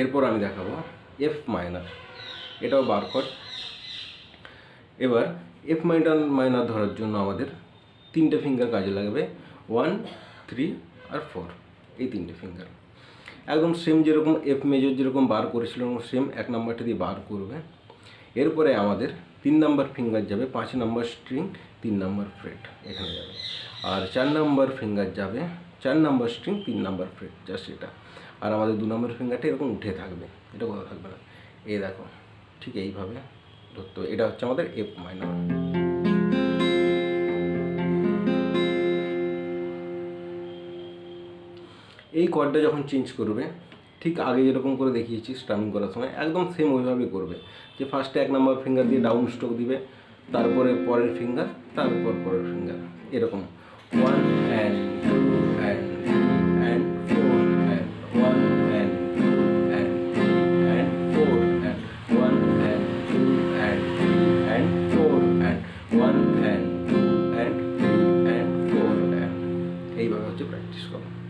এরপর আমি দেখাবো এফ মাইনার এটাও বার কর এবার এফ মাইনার মাইনার ধরার জন্য আমাদের তিনটে ফিঙ্গার কাজে লাগবে। ওয়ান থ্রি আর ফোর এই তিনটে ফিঙ্গার একদম সেম যেরকম এফ মেজর যেরকম বার করেছিল সেম এক নাম্বারটা দিয়ে বার করবে। এরপরে আমাদের তিন নাম্বার ফিঙ্গার যাবে, পাঁচ নাম্বার স্ট্রিং তিন নাম্বার ফ্রেট এখানে যাবে। আর চার নাম্বার ফিঙ্গার যাবে চার নাম্বার স্ট্রিং তিন নাম্বার ফ্রেট জাস্ট এটা। আর আমাদের দু নম্বর ফিঙ্গারটা এরকম উঠে থাকবে, এটা কোথাও থাকবে না। এই দেখো, ঠিক এইভাবে ধরতে। এটা হচ্ছে আমাদের এফ মাইনার এই কর্ডটা যখন চেঞ্জ করবে, ঠিক আগে যেরকম করে দেখিয়েছি স্টামিং করার সময়, একদম সেম ওইভাবেই করবে। যে ফার্স্টে এক নম্বর ফিঙ্গার দিয়ে ডাউন স্ট্রোক দিবে, তারপরে পরের ফিঙ্গার তারপর পরের ফিঙ্গার এরকম। ওয়ান এইভাবে হচ্ছে প্র্যাকটিস করো।